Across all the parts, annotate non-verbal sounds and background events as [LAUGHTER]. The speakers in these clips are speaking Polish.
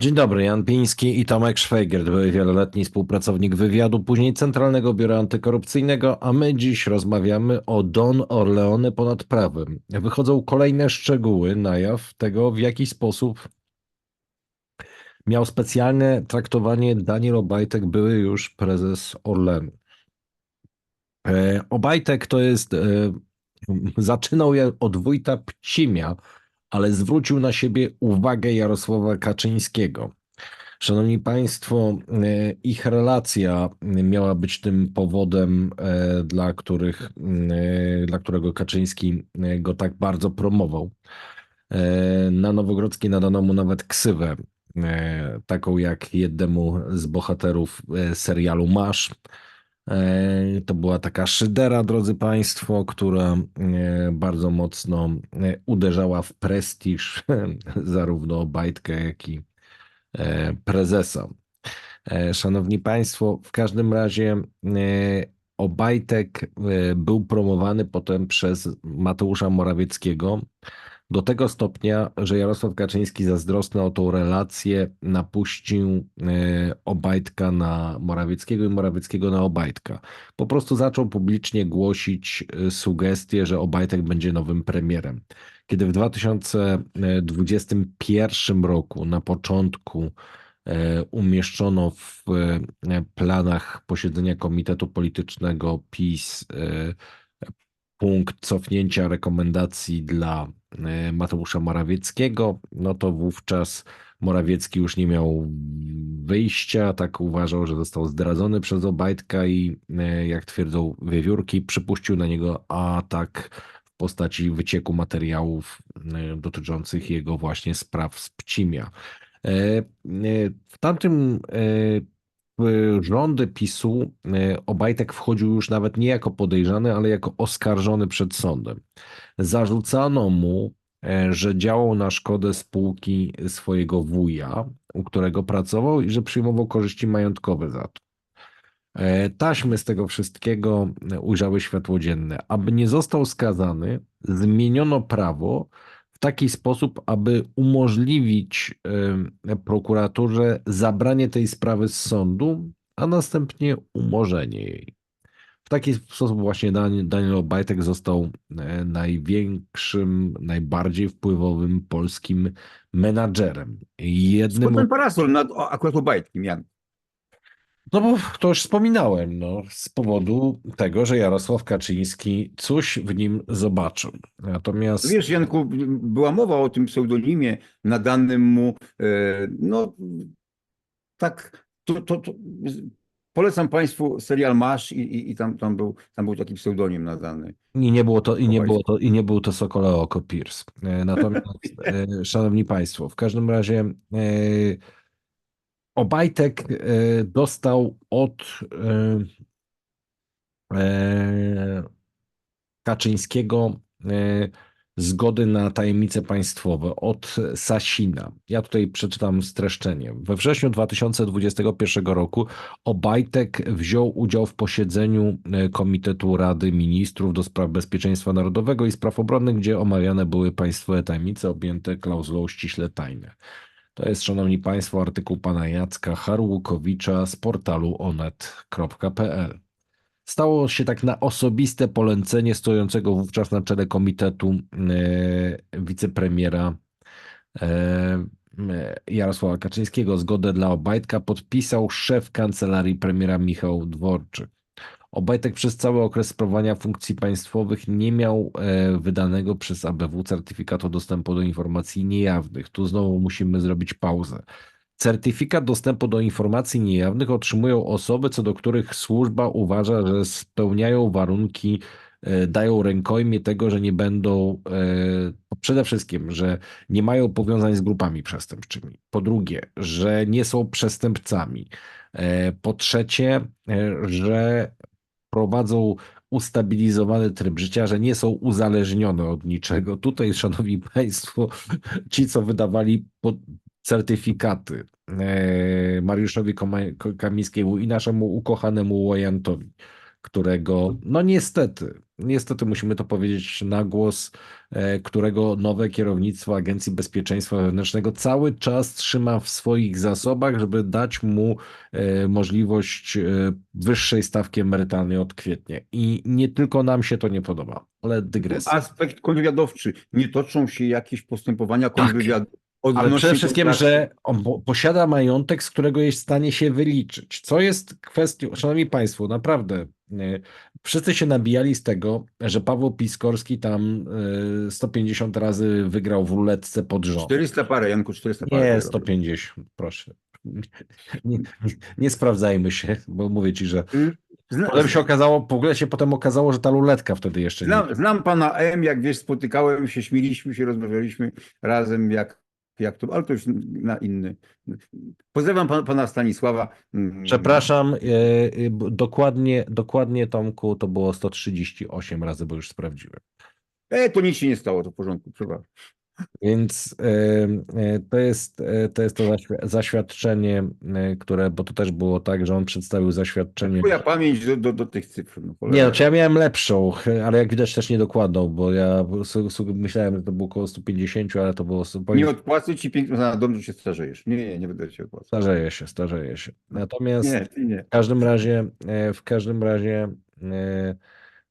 Dzień dobry, Jan Piński i Tomek Szwajger, były wieloletni współpracownik wywiadu, później Centralnego Biura Antykorupcyjnego, a my dziś rozmawiamy o Don Orleone ponad prawem. Wychodzą kolejne szczegóły na jaw tego, w jaki sposób miał specjalne traktowanie Daniel Obajtek, były już prezes Orlenu. E, Obajtek to jest, e, zaczynał od wójta Pcimia, ale zwrócił na siebie uwagę Jarosława Kaczyńskiego. Szanowni Państwo, e, ich relacja miała być tym powodem, e, dla, których, e, dla którego Kaczyński go tak bardzo promował. Na Nowogrodzkiej nadano mu nawet ksywę, taką jak jednemu z bohaterów serialu Masz. E, to była taka szydera, drodzy Państwo, która e, bardzo mocno e, uderzała w prestiż [LAUGHS] zarówno Obajtka, jak i prezesa. Szanowni Państwo, w każdym razie Obajtek był promowany potem przez Mateusza Morawieckiego do tego stopnia, że Jarosław Kaczyński zazdrosny o tą relację napuścił e, Obajtka na Morawieckiego i Morawieckiego na Obajtka. Po prostu zaczął publicznie głosić e, sugestie, że Obajtek będzie nowym premierem. Kiedy w 2021 roku na początku e, umieszczono w planach posiedzenia Komitetu Politycznego PiS punkt cofnięcia rekomendacji dla Mateusza Morawieckiego, no to wówczas Morawiecki już nie miał wyjścia, tak uważał, że został zdradzony przez Obajtka i e, jak twierdzą wiewiórki, przypuścił na niego atak w postaci wycieku materiałów e, dotyczących jego właśnie spraw z Pcimia. W tamtym rządy PiSu e, Obajtek wchodził już nawet nie jako podejrzany, ale jako oskarżony przed sądem. Zarzucano mu, e, że działał na szkodę spółki swojego wuja, u którego pracował i że przyjmował korzyści majątkowe za to. E, taśmy z tego wszystkiego ujrzały światło dzienne. Aby nie został skazany, zmieniono prawo, w taki sposób, aby umożliwić prokuraturze zabranie tej sprawy z sądu, a następnie umorzenie jej. W taki sposób właśnie Daniel Obajtek został e, największym, najbardziej wpływowym polskim menadżerem. Jednym... Skąd ten parasol nad akurat Obajtkiem, Jan? No bo to już wspominałem, no, z powodu tego, że Jarosław Kaczyński coś w nim zobaczył. Natomiast... Wiesz, Janku, była mowa o tym pseudonimie nadanym mu, e, no tak, to, to, to polecam Państwu serial Masz i, i, i, tam, tam, był, tam był taki pseudonim nadany. I nie było to, i nie było to, i nie był to Sokole Oko Pierce. E, natomiast, [LAUGHS] e, szanowni Państwo, w każdym razie Obajtek e, dostał od e, e, Kaczyńskiego zgody na tajemnice państwowe od Sasina. Ja tutaj przeczytam streszczenie. We wrześniu 2021 roku Obajtek wziął udział w posiedzeniu Komitetu Rady Ministrów do spraw bezpieczeństwa narodowego i spraw obronnych, gdzie omawiane były państwowe tajemnice objęte klauzulą ściśle tajne. To jest, szanowni państwo, artykuł pana Jacka Harłukowicza z portalu onet.pl. Stało się tak na osobiste polecenie stojącego wówczas na czele komitetu e, wicepremiera e, Jarosława Kaczyńskiego. Zgodę dla Obajtka podpisał szef kancelarii premiera Michał Dworczyk. Obajtek przez cały okres sprawowania funkcji państwowych nie miał e, wydanego przez ABW certyfikatu dostępu do informacji niejawnych. Tu znowu musimy zrobić pauzę. Certyfikat dostępu do informacji niejawnych otrzymują osoby, co do których służba uważa, że spełniają warunki, e, dają rękojmie tego, że nie będą, e, przede wszystkim, że nie mają powiązań z grupami przestępczymi. Po drugie, że nie są przestępcami. Po trzecie, że prowadzą ustabilizowany tryb życia, że nie są uzależnione od niczego. Tutaj, szanowni [LAUGHS] państwo, ci, co wydawali certyfikaty e, Mariuszowi Kamińskiemu i naszemu ukochanemu Łajantowi, którego, no niestety, niestety musimy to powiedzieć na głos, e, którego nowe kierownictwo Agencji Bezpieczeństwa Wewnętrznego cały czas trzyma w swoich zasobach, żeby dać mu e, możliwość e, wyższej stawki emerytalnej od kwietnia. I nie tylko nam się to nie podoba, ale dygresja. Aspekt kontrwywiadowczy. Nie toczą się jakieś postępowania kontrwywiadowcze. Ale przede wszystkim, że on po- posiada majątek, z którego jest w stanie się wyliczyć. Co jest kwestią, szanowni państwo, naprawdę, e, wszyscy się nabijali z tego, że Paweł Piskorski tam e, 150 razy wygrał w ruletce pod rząd. 400 parę, Janku, 400 parę. Nie, 150, proszę. Nie, [LAUGHS] nie, nie sprawdzajmy się, bo mówię ci, że Zna, potem się okazało, w ogóle się potem okazało, że ta ruletka wtedy jeszcze nie. znam, znam pana M, jak wiesz, spotykałem się, śmieliśmy się, rozmawialiśmy razem, jak, jak to, ale to już na inny. Pozdrawiam pana, pana Stanisława. Przepraszam, e, e, dokładnie, dokładnie Tomku, to było 138 razy, bo już sprawdziłem. E, to nic się nie stało, to w porządku, przepraszam. Więc e, e, to jest, e, to, jest to zaświ- zaświadczenie, e, które, bo to też było tak, że on przedstawił zaświadczenie. Moja pamięć do, do, do tych cyfr. No, Nie, cholera. no, czy ja miałem lepszą, ale jak widać też niedokładną, bo ja myślałem, że to było około 150, ale to było Nie odpłacę ci pięknie na dom, że się starzejesz. Nie, nie, nie będę cię opłacał. Starzeje się, starzeje się. Natomiast Nie, nie. w każdym razie, e, w każdym razie e,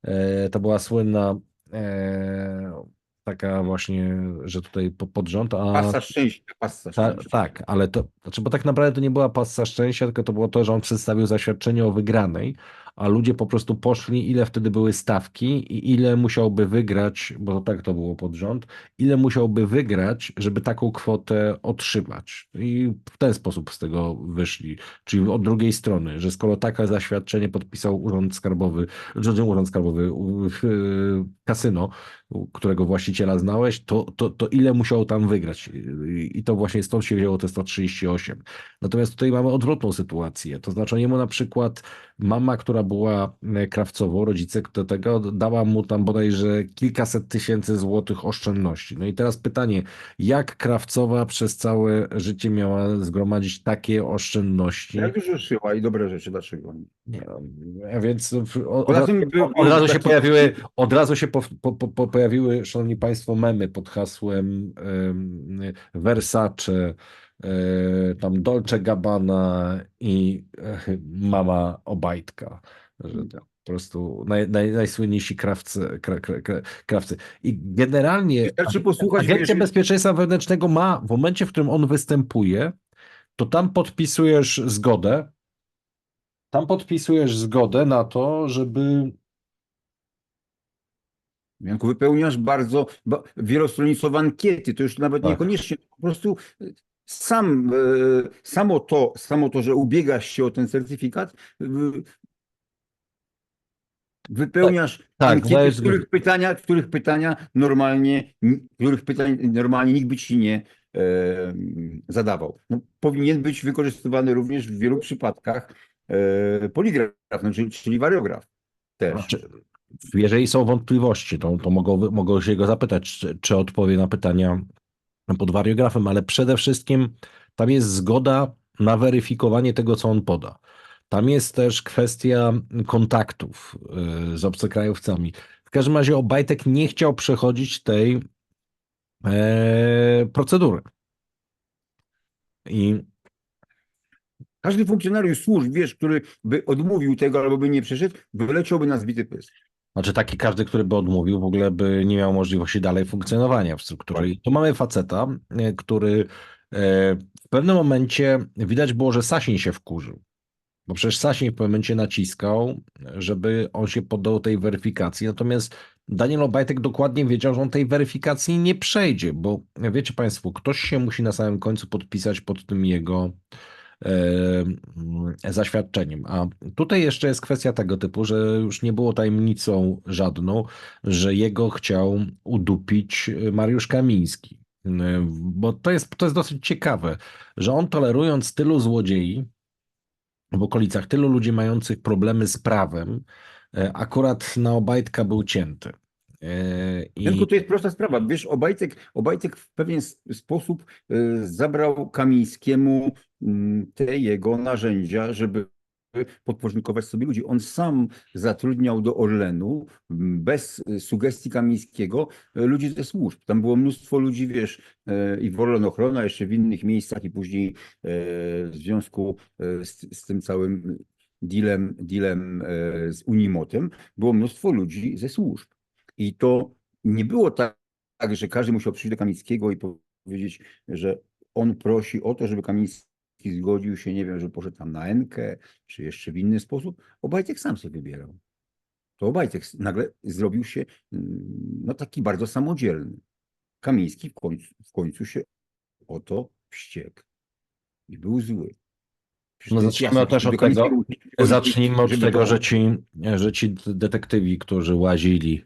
e, to była słynna e, taka właśnie, że tutaj po- pod rząd, a Pasa szczęścia, pasa ta, szczęścia. tak, ale to, znaczy, bo tak naprawdę to nie była passa szczęścia, tylko to było to, że on przedstawił zaświadczenie o wygranej, a ludzie po prostu poszli, ile wtedy były stawki i ile musiałby wygrać, bo tak to było pod rząd, ile musiałby wygrać, żeby taką kwotę otrzymać. I w ten sposób z tego wyszli. Czyli od drugiej strony, że skoro takie zaświadczenie podpisał Urząd Skarbowy, Urząd Skarbowy, w- kasyno, którego właściciela znałeś, to, to, to ile musiał tam wygrać. I to właśnie stąd się wzięło te 138. Natomiast tutaj mamy odwrotną sytuację. To znaczy, jemu na przykład mama, która była e, krawcową, rodzice do tego, dała mu tam bodajże kilkaset tysięcy złotych oszczędności. No i teraz pytanie, jak krawcowa przez całe życie miała zgromadzić takie oszczędności? Jak dużo szyła i dobre rzeczy, dlaczego? Nie a więc od, Poza razu- od razu się taki- pojawiły, od razu się po, po, po, po pojawiły, szanowni państwo, memy pod hasłem em, Versace, tam Dolce Gabbana i e, mama Obajtka, że to po prostu naj, naj, najsłynniejsi krawcy, kra, kra, kra, krawcy. I generalnie Agencja Bezpieczeństwa Wewnętrznego ma, w momencie, w którym on występuje, to tam podpisujesz zgodę, tam podpisujesz zgodę na to, żeby. Janku, wypełniasz bardzo ba, wielostronicowe ankiety, to już nawet Tak. niekoniecznie, po prostu e, sam, e, samo to, samo to, że ubiegasz się o ten certyfikat, wypełniasz tak, ankiety, dajesz w których pytania, których pytania normalnie, których pytań normalnie nikt by ci nie e, zadawał. No, powinien być wykorzystywany również w wielu przypadkach e, poligraf, no, czyli, czyli wariograf też. Znaczy, jeżeli są wątpliwości, to, to mogą, mogą się go zapytać, czy, czy odpowie na pytania pod wariografem, ale przede wszystkim tam jest zgoda na weryfikowanie tego, co on poda. Tam jest też kwestia kontaktów y, z obcokrajowcami. W każdym razie Obajtek nie chciał przechodzić tej e, procedury. I Każdy funkcjonariusz służb, wiesz, który by odmówił tego albo by nie przeszedł, wyleciałby na zbity pysk. Znaczy taki każdy, który by odmówił, w ogóle by nie miał możliwości dalej funkcjonowania w strukturze. I tu mamy faceta, e, który e, w pewnym momencie widać było, że Sasin się wkurzył. Bo przecież Sasin w pewnym momencie naciskał, żeby on się poddał tej weryfikacji. Natomiast Daniel Obajtek dokładnie wiedział, że on tej weryfikacji nie przejdzie, bo wiecie Państwo, ktoś się musi na samym końcu podpisać pod tym jego zaświadczeniem. A tutaj jeszcze jest kwestia tego typu, że już nie było tajemnicą żadną, że jego chciał udupić Mariusz Kamiński. E, Bo to jest, to jest dosyć ciekawe, że on tolerując tylu złodziei w okolicach, tylu ludzi mających problemy z prawem, e, akurat na Obajtka był cięty. E, I... Tylko to jest prosta sprawa. Wiesz, Obajtek, Obajtek w pewien sposób y, zabrał Kamińskiemu mm, te jego narzędzia, żeby podporządkować sobie ludzi. On sam zatrudniał do Orlenu bez sugestii Kamińskiego y, ludzi ze służb. Tam było mnóstwo ludzi, wiesz, i w Orlen Ochrona, jeszcze w innych miejscach i później w związku z, z tym całym dealem, dealem z Unimotem było mnóstwo ludzi ze służb. I to nie było tak, tak, że każdy musiał przyjść do Kamińskiego i powiedzieć, że on prosi o to, żeby Kamiński zgodził się, nie wiem, że poszedł tam na Enkę, czy jeszcze w inny sposób. Obajtek sam sobie wybierał. To Obajtek nagle zrobił się mm, no, taki bardzo samodzielny. Kamiński w końcu, w końcu się o to wściekł. I był zły. No zacznijmy też od tego- Zacznijmy od tego, że ci, że ci detektywi, którzy łazili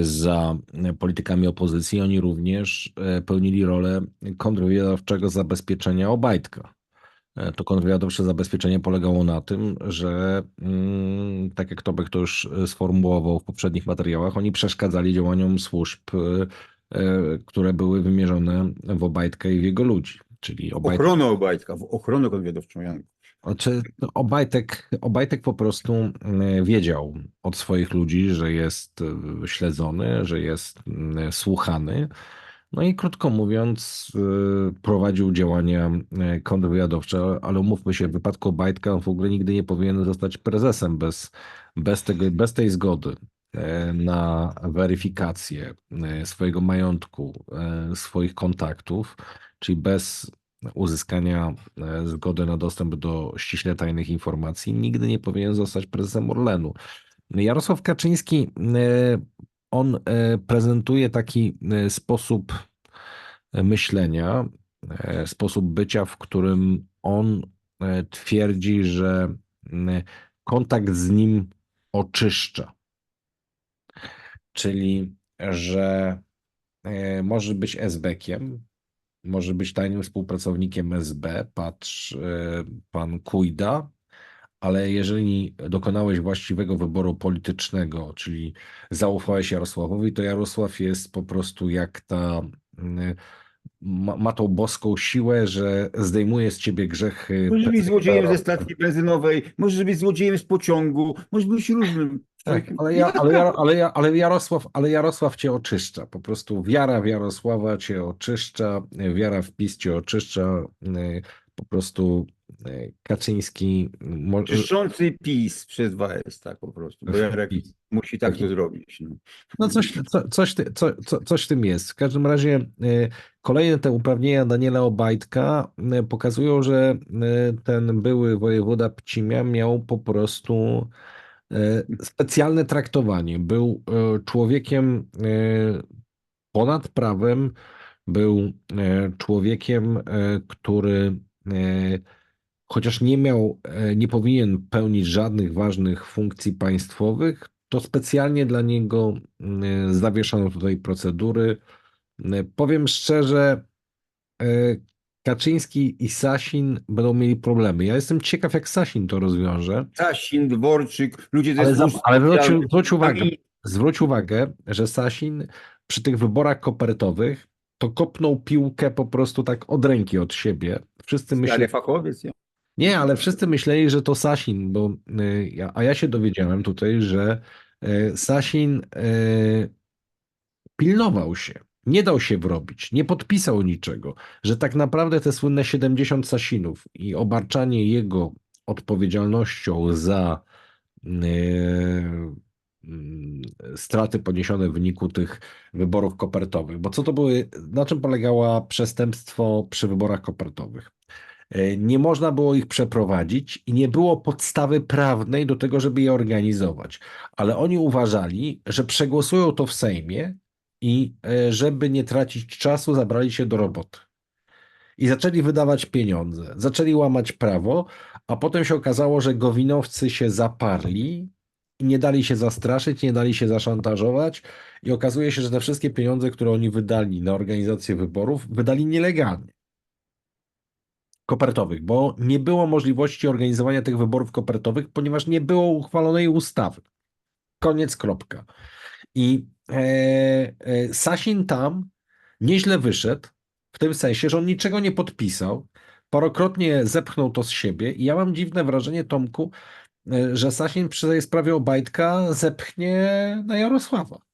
za politykami opozycji, oni również e, pełnili rolę kontrwywiadowczego zabezpieczenia Obajtka. E, To kontrwywiadowcze zabezpieczenie polegało na tym, że mm, tak jak Tobek to już e, sformułował w poprzednich materiałach, oni przeszkadzali działaniom służb, e, e, które były wymierzone w Obajtka i w jego ludzi. Czyli Obajtek Ochronę Obajtka, w ochronę konwiadowczą Janka. Znaczy, Obajtek, Obajtek po prostu mm, wiedział od swoich ludzi, że jest y, śledzony, że jest mm, słuchany. No i krótko mówiąc, y, prowadził działania y, kontrwywiadowcze, ale umówmy się, w wypadku Obajtka on w ogóle nigdy nie powinien zostać prezesem bez, bez, tego, bez tej zgody e, na weryfikację e, swojego majątku, e, swoich kontaktów, czyli bez uzyskania e, zgody na dostęp do ściśle tajnych informacji, nigdy nie powinien zostać prezesem Orlenu. Jarosław Kaczyński, e, on e, prezentuje taki sposób myślenia, sposób bycia, w którym on twierdzi, że kontakt z nim oczyszcza. Czyli, że może być SB-kiem, może być tajnym współpracownikiem SB, patrz e, pan Kujda, ale jeżeli dokonałeś właściwego wyboru politycznego, czyli zaufałeś Jarosławowi, to Jarosław jest po prostu jak ta, mm, ma, ma tą boską siłę, że zdejmuje z ciebie grzechy. Możesz być złodziejem ze stacji benzynowej, możesz być złodziejem z pociągu, możesz być różnym Tak, człowiekiem. ale, ja, ale, ja, ale, ja, ale, Jarosław, ale Jarosław cię oczyszcza. Po prostu wiara w Jarosława cię oczyszcza, wiara w PiS cię oczyszcza. y, Po prostu y, Kaczyński Czyszczący PiS przez 2S, tak po prostu. Bo Jarek musi tak Tak. to zrobić. No. No coś, co, coś, ty- co, co, coś w tym jest. W każdym razie y, kolejne te uprawnienia Daniela Obajtka pokazują, że ten były wojewoda Pcimia miał po prostu specjalne traktowanie. Był y, człowiekiem y, ponad prawem, był człowiekiem, który chociaż nie miał, e, nie powinien pełnić żadnych ważnych funkcji państwowych, to specjalnie dla niego zawieszano tutaj procedury. Powiem szczerze, e, Kaczyński i Sasin będą mieli problemy. Ja jestem ciekaw, jak Sasin to rozwiąże, Sasin, Dworczyk, ludzie ze ale, za, ale zwróć, zwróć uwagę, zwróć uwagę, że Sasin przy tych wyborach kopertowych to kopnął piłkę po prostu tak od ręki od siebie. Wszyscy myśleli, Ale fachowiec, ja. nie, ale wszyscy myśleli, że to Sasin, bo, y, a ja się dowiedziałem tutaj, że y, Sasin y, pilnował się, nie dał się wrobić, nie podpisał niczego, że tak naprawdę te słynne 70 Sasinów i obarczanie jego odpowiedzialnością za y, mm, straty poniesione w wyniku tych wyborów kopertowych. Bo co to były, na czym polegało przestępstwo przy wyborach kopertowych? E, Nie można było ich przeprowadzić i nie było podstawy prawnej do tego, żeby je organizować. Ale oni uważali, że przegłosują to w Sejmie i e, żeby nie tracić czasu, zabrali się do roboty. I zaczęli wydawać pieniądze, zaczęli łamać prawo, a potem się okazało, że gowinowcy się zaparli i nie dali się zastraszyć, nie dali się zaszantażować. I okazuje się, że te wszystkie pieniądze, które oni wydali na organizację wyborów, wydali nielegalnie kopertowych, bo nie było możliwości organizowania tych wyborów kopertowych, ponieważ nie było uchwalonej ustawy. Koniec, kropka. I Sasin tam nieźle wyszedł, w tym sensie, że on niczego nie podpisał. parokrotnie zepchnął to z siebie i ja mam dziwne wrażenie, Tomku, e, że Sasin przy tej sprawie Obajtka zepchnie na Jarosława.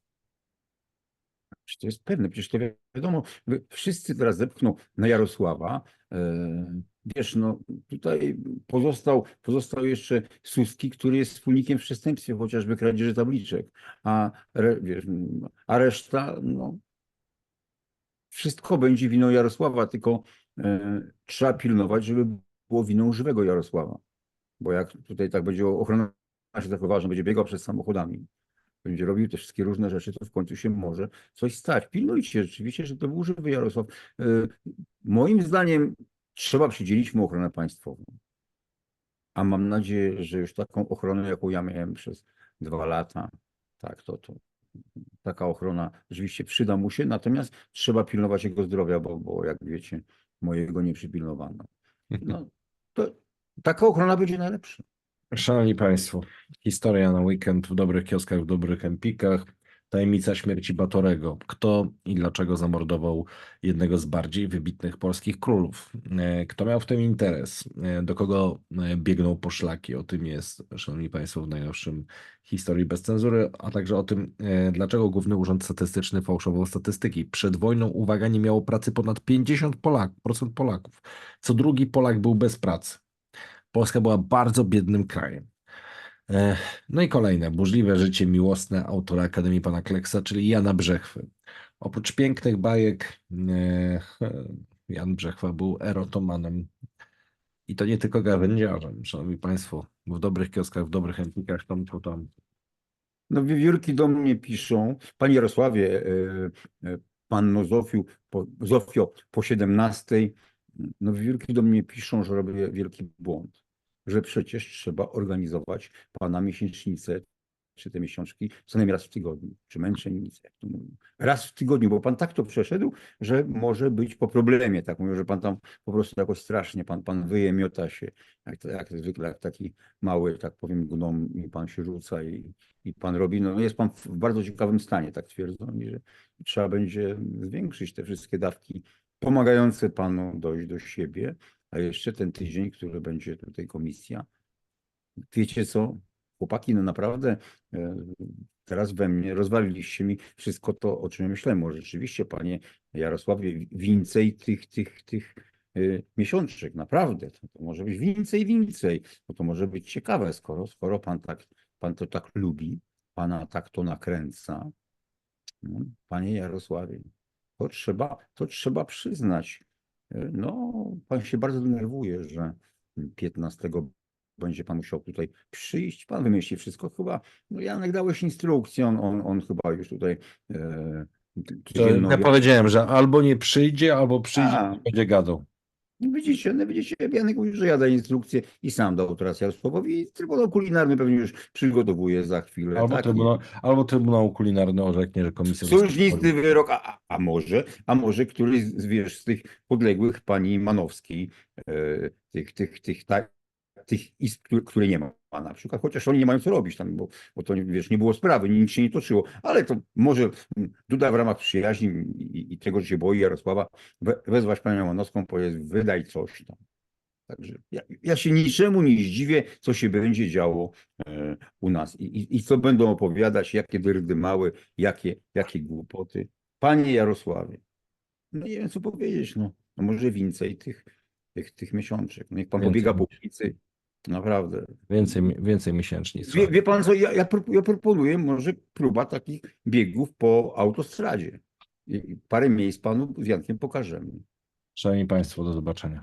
Przecież to jest pewne, przecież to wi- wiadomo, wszyscy teraz zepchną na Jarosława. E, Wiesz, no tutaj pozostał, pozostał jeszcze Suski, który jest wspólnikiem w przestępstwie, chociażby kradzieży tabliczek, a, wiesz, a reszta, no wszystko będzie winą Jarosława, tylko e, trzeba pilnować, żeby było winą żywego Jarosława. Bo jak tutaj tak będzie ochrona się zachowała, że będzie biegał przed samochodami, będzie robił te wszystkie różne rzeczy, to w końcu się może coś stać. Pilnujcie rzeczywiście, że to był żywy Jarosław. E, Moim zdaniem trzeba przydzielić mu ochronę państwową. A mam nadzieję, że już taką ochronę, jaką ja miałem przez dwa lata, tak, to, to taka ochrona rzeczywiście przyda mu się, natomiast trzeba pilnować jego zdrowia, bo, bo jak wiecie, mojego nie przypilnowano. No, to taka ochrona będzie najlepsza. Szanowni Państwo, historia na weekend w dobrych kioskach, w dobrych empikach. Tajemnica śmierci Batorego. Kto i dlaczego zamordował jednego z bardziej wybitnych polskich królów? E, Kto miał w tym interes? E, Do kogo e, biegną poszlaki? O tym jest, Szanowni Państwo, w najnowszym historii bez cenzury, a także o tym, dlaczego Główny Urząd Statystyczny fałszował statystyki. Przed wojną, uwaga, nie miało pracy ponad 50% Polak, procent Polaków. Co drugi Polak był bez pracy. Polska była bardzo biednym krajem. E, No i kolejne, burzliwe życie miłosne autora Akademii Pana Kleksa, czyli Jana Brzechwy. Oprócz pięknych bajek, e, Jan Brzechwa był erotomanem. I to nie tylko gawędziarzem, szanowni państwo. W dobrych kioskach, w dobrych empikach, tam, to tam. No wiewiórki do mnie piszą, Panie Jarosławie, e, Panno Zofiu, po, Zofio, po 17, no wiewiórki do mnie piszą, że robię wielki błąd, że przecież trzeba organizować Pana miesięcznicę, czy te miesiączki, co najmniej raz w tygodniu, czy męczennicę, jak to mówią. Raz w tygodniu, bo Pan tak to przeszedł, że może być po problemie, tak mówią, że Pan tam po prostu jakoś strasznie, Pan, pan wyje, miota się, jak, jak zwykle, jak taki mały, tak powiem, gnom i Pan się rzuca i, i pan robi, no jest pan w bardzo ciekawym stanie, tak twierdzą, że trzeba będzie zwiększyć te wszystkie dawki pomagające panu dojść do siebie, a jeszcze ten tydzień, który będzie tutaj komisja. Wiecie co, chłopaki, no naprawdę e, teraz we mnie rozwaliliście mi wszystko to, o czym myślałem. Może rzeczywiście, panie Jarosławie, więcej tych, tych, tych e, miesiączek, naprawdę. To, to może być więcej, więcej. No to może być ciekawe, skoro, skoro pan tak pan to tak lubi, pana tak to nakręca. No, panie Jarosławie, to trzeba, to trzeba przyznać. E, No, pan się bardzo denerwuje, że 15 będzie pan musiał tutaj przyjść. Pan wymyśli wszystko chyba. No Janek dałeś instrukcję, on, on, on chyba już tutaj. E, ja powiedziałem, że albo nie przyjdzie, albo przyjdzie A. i będzie gadał. Widzicie, no widzicie, Janek mówi, że ja daję instrukcję i sam dał teraz Jarosławowi i Trybunał Kulinarny pewnie już przygotowuje za chwilę. Albo, tak? Trybunał, albo Trybunał Kulinarny orzeknie, że komisja... Sążnisty wyrok, a, a może, a może któryś z, wiesz, z tych podległych pani Manowskiej, e, tych, tych, tych, tak, tych izb, które- które nie ma na przykład, chociaż oni nie mają co robić tam, bo, bo to wiesz, nie było sprawy, nic się nie toczyło, ale to może mm, Duda w ramach przyjaźni i, i tego, że się boi Jarosława, we, wezwać panią Manowską, powiedzieć, wydaj coś tam. Także ja, ja się niczemu nie zdziwię, co się będzie działo e, u nas i, i, i co będą opowiadać, jakie wyrdy małe, jakie, jakie głupoty. Panie Jarosławie, no nie wiem co powiedzieć, no, no może więcej tych, tych, tych miesiączek. No Niech pan pobiega po ulicy, naprawdę. Więcej, więcej miesięcznic. Wie, wie pan co, ja, ja, ja proponuję może próba takich biegów po autostradzie. Parę miejsc panu z Jankiem pokażemy. Szanowni Państwo, do zobaczenia.